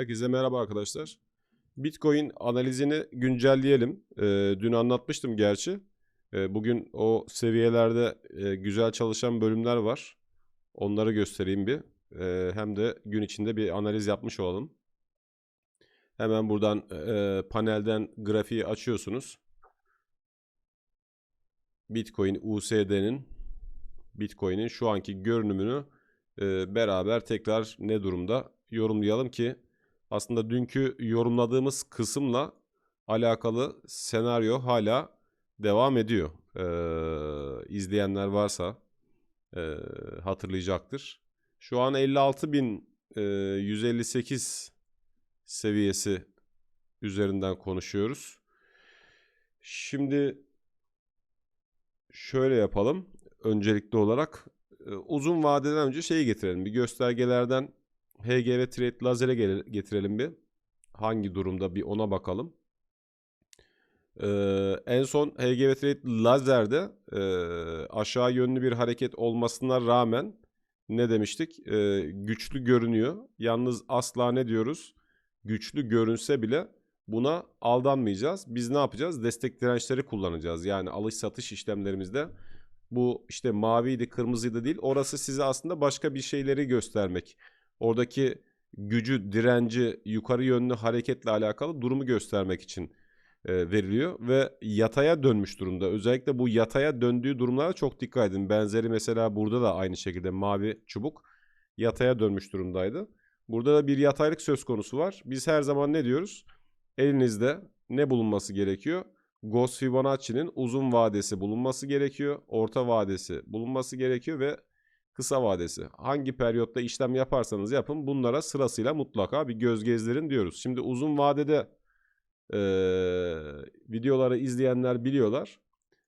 Herkese merhaba arkadaşlar. Bitcoin analizini güncelleyelim. Ee, dün anlatmıştım gerçi. Ee, bugün o seviyelerde e, güzel çalışan bölümler var. Onları göstereyim bir. Ee, hem de gün içinde bir analiz yapmış olalım. Hemen buradan e, panelden grafiği açıyorsunuz. Bitcoin USD'nin Bitcoin'in şu anki görünümünü e, beraber tekrar ne durumda yorumlayalım ki aslında dünkü yorumladığımız kısımla alakalı senaryo hala devam ediyor. Ee, izleyenler varsa e, hatırlayacaktır. Şu an 56.158 seviyesi üzerinden konuşuyoruz. Şimdi şöyle yapalım. Öncelikli olarak e, uzun vadeden önce şeyi getirelim. Bir göstergelerden HGV Trade Lazer'e getirelim bir. Hangi durumda bir ona bakalım. Ee, en son HGV Trade Lazer'de e, aşağı yönlü bir hareket olmasına rağmen ne demiştik? Ee, güçlü görünüyor. Yalnız asla ne diyoruz? Güçlü görünse bile buna aldanmayacağız. Biz ne yapacağız? Destek dirençleri kullanacağız. Yani alış satış işlemlerimizde bu işte maviydi, kırmızıydı değil. Orası size aslında başka bir şeyleri göstermek oradaki gücü, direnci, yukarı yönlü hareketle alakalı durumu göstermek için e, veriliyor ve yataya dönmüş durumda. Özellikle bu yataya döndüğü durumlara çok dikkat edin. Benzeri mesela burada da aynı şekilde mavi çubuk yataya dönmüş durumdaydı. Burada da bir yataylık söz konusu var. Biz her zaman ne diyoruz? Elinizde ne bulunması gerekiyor? Gauss Fibonacci'nin uzun vadesi bulunması gerekiyor. Orta vadesi bulunması gerekiyor ve kısa vadesi. Hangi periyotta işlem yaparsanız yapın bunlara sırasıyla mutlaka bir göz gezdirin diyoruz. Şimdi uzun vadede e, videoları izleyenler biliyorlar.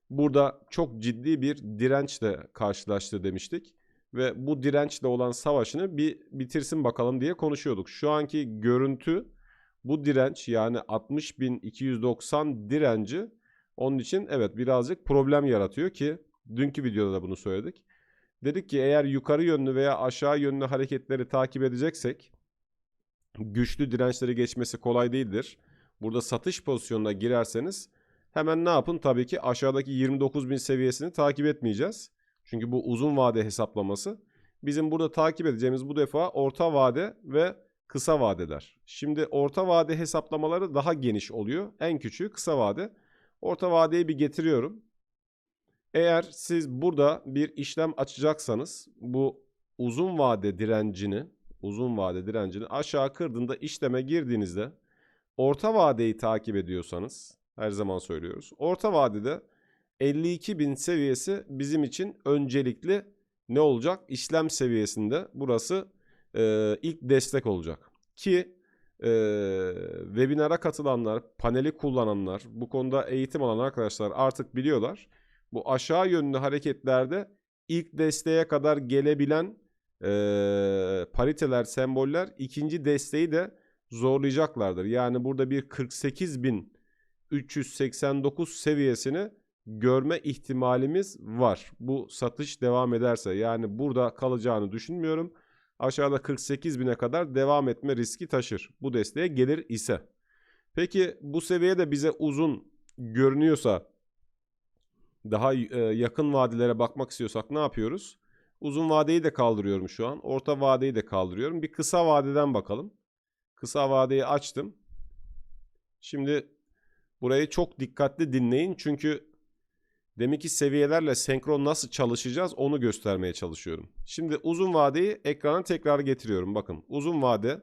Burada çok ciddi bir dirençle karşılaştı demiştik. Ve bu dirençle olan savaşını bir bitirsin bakalım diye konuşuyorduk. Şu anki görüntü bu direnç yani 60.290 direnci onun için evet birazcık problem yaratıyor ki dünkü videoda da bunu söyledik. Dedik ki eğer yukarı yönlü veya aşağı yönlü hareketleri takip edeceksek güçlü dirençleri geçmesi kolay değildir. Burada satış pozisyonuna girerseniz hemen ne yapın? Tabii ki aşağıdaki 29.000 seviyesini takip etmeyeceğiz. Çünkü bu uzun vade hesaplaması. Bizim burada takip edeceğimiz bu defa orta vade ve kısa vadeler. Şimdi orta vade hesaplamaları daha geniş oluyor. En küçüğü kısa vade. Orta vadeyi bir getiriyorum. Eğer siz burada bir işlem açacaksanız bu uzun vade direncini uzun vade direncini aşağı kırdığında işleme girdiğinizde orta vadeyi takip ediyorsanız her zaman söylüyoruz. Orta vadede 52.000 seviyesi bizim için öncelikli ne olacak? İşlem seviyesinde burası e, ilk destek olacak. Ki e, webinara katılanlar, paneli kullananlar, bu konuda eğitim alan arkadaşlar artık biliyorlar bu aşağı yönlü hareketlerde ilk desteğe kadar gelebilen e, pariteler, semboller ikinci desteği de zorlayacaklardır. Yani burada bir 48.389 seviyesini görme ihtimalimiz var. Bu satış devam ederse yani burada kalacağını düşünmüyorum. Aşağıda 48.000'e kadar devam etme riski taşır. Bu desteğe gelir ise. Peki bu seviye de bize uzun görünüyorsa daha e, yakın vadelere bakmak istiyorsak ne yapıyoruz? Uzun vadeyi de kaldırıyorum şu an. Orta vadeyi de kaldırıyorum. Bir kısa vadeden bakalım. Kısa vadeyi açtım. Şimdi burayı çok dikkatli dinleyin. Çünkü demek ki seviyelerle senkron nasıl çalışacağız onu göstermeye çalışıyorum. Şimdi uzun vadeyi ekrana tekrar getiriyorum. Bakın uzun vade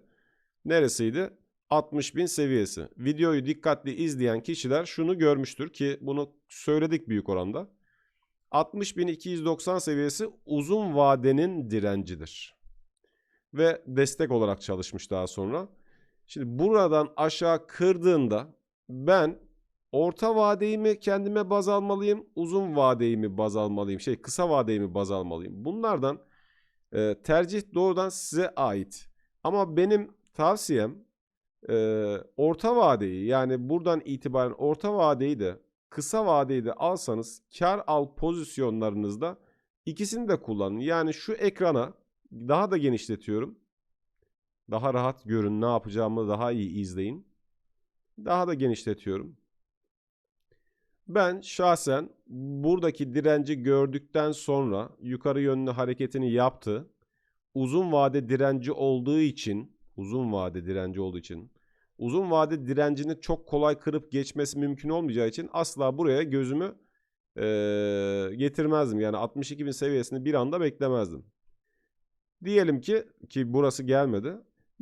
neresiydi? 60.000 seviyesi. Videoyu dikkatli izleyen kişiler şunu görmüştür ki bunu söyledik büyük oranda. 60.290 seviyesi uzun vadenin direncidir. Ve destek olarak çalışmış daha sonra. Şimdi buradan aşağı kırdığında ben orta vadeyi mi kendime baz almalıyım, uzun vadeyi mi baz almalıyım, şey kısa vadeyi mi baz almalıyım? Bunlardan e, tercih doğrudan size ait. Ama benim tavsiyem e, orta vadeyi yani buradan itibaren orta vadeyi de kısa vadeyi de alsanız kar al pozisyonlarınızda ikisini de kullanın. Yani şu ekrana daha da genişletiyorum. Daha rahat görün ne yapacağımı daha iyi izleyin. Daha da genişletiyorum. Ben şahsen buradaki direnci gördükten sonra yukarı yönlü hareketini yaptı. Uzun vade direnci olduğu için, uzun vade direnci olduğu için, uzun vade direncini çok kolay kırıp geçmesi mümkün olmayacağı için asla buraya gözümü eee, getirmezdim. Yani 62.000 seviyesini bir anda beklemezdim. Diyelim ki ki burası gelmedi.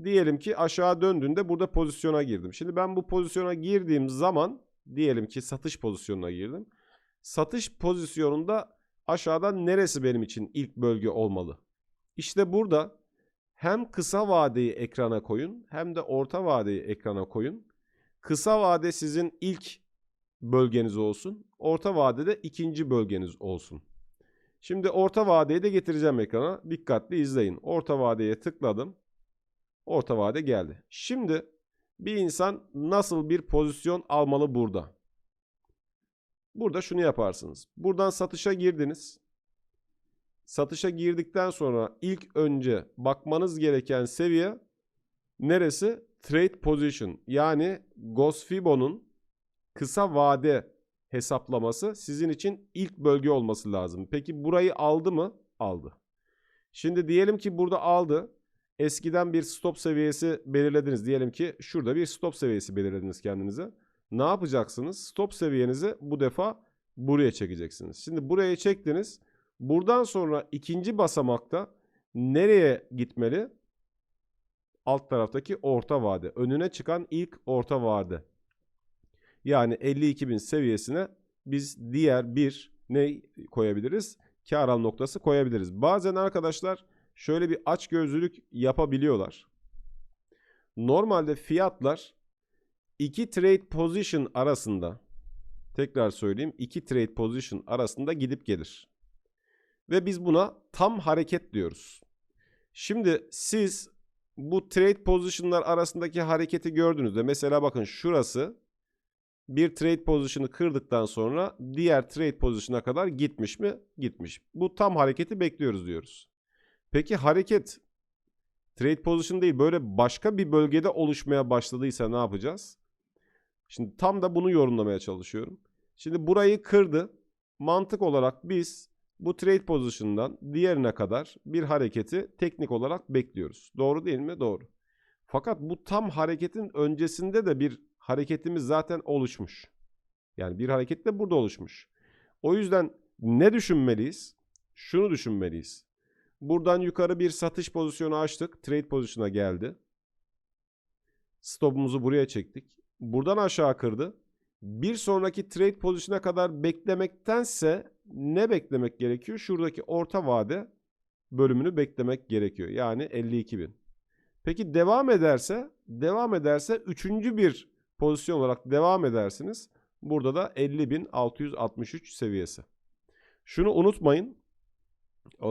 Diyelim ki aşağı döndüğünde burada pozisyona girdim. Şimdi ben bu pozisyona girdiğim zaman diyelim ki satış pozisyonuna girdim. Satış pozisyonunda aşağıdan neresi benim için ilk bölge olmalı? İşte burada hem kısa vadeyi ekrana koyun hem de orta vadeyi ekrana koyun. Kısa vade sizin ilk bölgeniz olsun. Orta vadede ikinci bölgeniz olsun. Şimdi orta vadeyi de getireceğim ekrana. Dikkatli izleyin. Orta vadeye tıkladım. Orta vade geldi. Şimdi bir insan nasıl bir pozisyon almalı burada? Burada şunu yaparsınız. Buradan satışa girdiniz. Satışa girdikten sonra ilk önce bakmanız gereken seviye neresi? Trade position. Yani Gosfibo'nun kısa vade hesaplaması sizin için ilk bölge olması lazım. Peki burayı aldı mı? Aldı. Şimdi diyelim ki burada aldı. Eskiden bir stop seviyesi belirlediniz. Diyelim ki şurada bir stop seviyesi belirlediniz kendinize. Ne yapacaksınız? Stop seviyenizi bu defa buraya çekeceksiniz. Şimdi buraya çektiniz. Buradan sonra ikinci basamakta nereye gitmeli? Alt taraftaki orta vade. Önüne çıkan ilk orta vade. Yani 52.000 seviyesine biz diğer bir ne koyabiliriz? Kar al noktası koyabiliriz. Bazen arkadaşlar şöyle bir açgözlülük yapabiliyorlar. Normalde fiyatlar iki trade position arasında tekrar söyleyeyim iki trade position arasında gidip gelir. Ve biz buna tam hareket diyoruz. Şimdi siz bu trade position'lar arasındaki hareketi gördüğünüzde mesela bakın şurası bir trade pozisyonu kırdıktan sonra diğer trade pozisyona kadar gitmiş mi? Gitmiş. Bu tam hareketi bekliyoruz diyoruz. Peki hareket trade position değil böyle başka bir bölgede oluşmaya başladıysa ne yapacağız? Şimdi tam da bunu yorumlamaya çalışıyorum. Şimdi burayı kırdı. Mantık olarak biz bu trade pozisyondan diğerine kadar bir hareketi teknik olarak bekliyoruz. Doğru değil mi? Doğru. Fakat bu tam hareketin öncesinde de bir hareketimiz zaten oluşmuş. Yani bir hareket de burada oluşmuş. O yüzden ne düşünmeliyiz? Şunu düşünmeliyiz. Buradan yukarı bir satış pozisyonu açtık. Trade pozisyona geldi. Stopumuzu buraya çektik. Buradan aşağı kırdı. Bir sonraki trade pozisyona kadar beklemektense ne beklemek gerekiyor? Şuradaki orta vade bölümünü beklemek gerekiyor. Yani 52.000. Peki devam ederse, devam ederse üçüncü bir pozisyon olarak devam edersiniz. Burada da 50.663 seviyesi. Şunu unutmayın. Ee,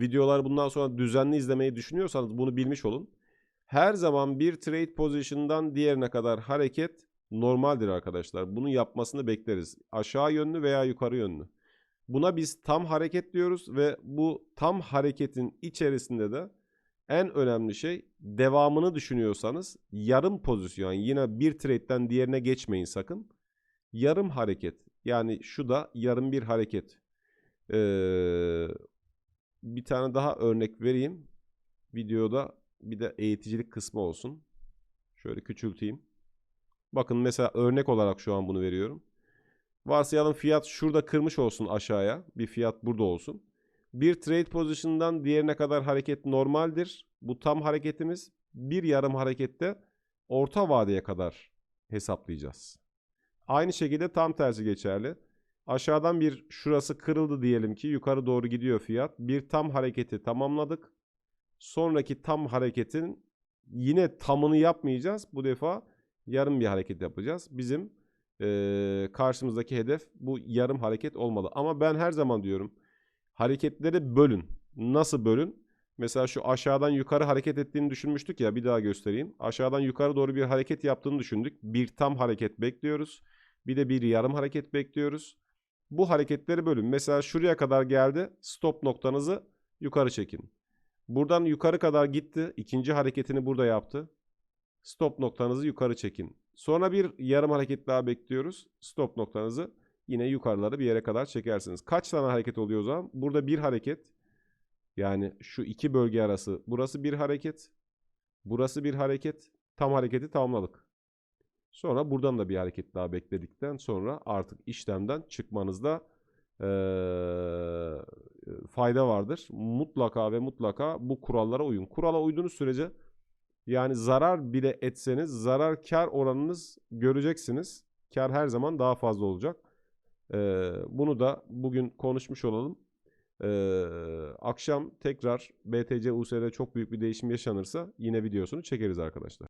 videolar bundan sonra düzenli izlemeyi düşünüyorsanız bunu bilmiş olun. Her zaman bir trade position'dan diğerine kadar hareket normaldir arkadaşlar. Bunu yapmasını bekleriz. Aşağı yönlü veya yukarı yönlü. Buna biz tam hareket diyoruz ve bu tam hareketin içerisinde de en önemli şey devamını düşünüyorsanız yarım pozisyon yine bir trade'den diğerine geçmeyin sakın. Yarım hareket yani şu da yarım bir hareket. Ee, bir tane daha örnek vereyim. Videoda bir de eğiticilik kısmı olsun. Şöyle küçülteyim. Bakın mesela örnek olarak şu an bunu veriyorum. Varsayalım fiyat şurada kırmış olsun aşağıya. Bir fiyat burada olsun. Bir trade position'dan diğerine kadar hareket normaldir. Bu tam hareketimiz. Bir yarım harekette orta vadeye kadar hesaplayacağız. Aynı şekilde tam tersi geçerli. Aşağıdan bir şurası kırıldı diyelim ki yukarı doğru gidiyor fiyat. Bir tam hareketi tamamladık. Sonraki tam hareketin yine tamını yapmayacağız. Bu defa yarım bir hareket yapacağız. Bizim eee, karşımızdaki hedef bu yarım hareket olmalı. Ama ben her zaman diyorum hareketleri bölün. Nasıl bölün? Mesela şu aşağıdan yukarı hareket ettiğini düşünmüştük ya bir daha göstereyim. Aşağıdan yukarı doğru bir hareket yaptığını düşündük. Bir tam hareket bekliyoruz. Bir de bir yarım hareket bekliyoruz. Bu hareketleri bölün. Mesela şuraya kadar geldi. Stop noktanızı yukarı çekin. Buradan yukarı kadar gitti. İkinci hareketini burada yaptı. Stop noktanızı yukarı çekin. Sonra bir yarım hareket daha bekliyoruz. Stop noktanızı yine yukarılara bir yere kadar çekersiniz. Kaç tane hareket oluyor o zaman? Burada bir hareket. Yani şu iki bölge arası. Burası bir hareket. Burası bir hareket. Tam hareketi tamamladık. Sonra buradan da bir hareket daha bekledikten sonra artık işlemden çıkmanızda eee, fayda vardır. Mutlaka ve mutlaka bu kurallara uyun. Kurala uyduğunuz sürece yani zarar bile etseniz zarar kar oranınız göreceksiniz. Kar her zaman daha fazla olacak. Eee, bunu da bugün konuşmuş olalım. Eee, akşam tekrar BTC US'de çok büyük bir değişim yaşanırsa yine videosunu çekeriz arkadaşlar.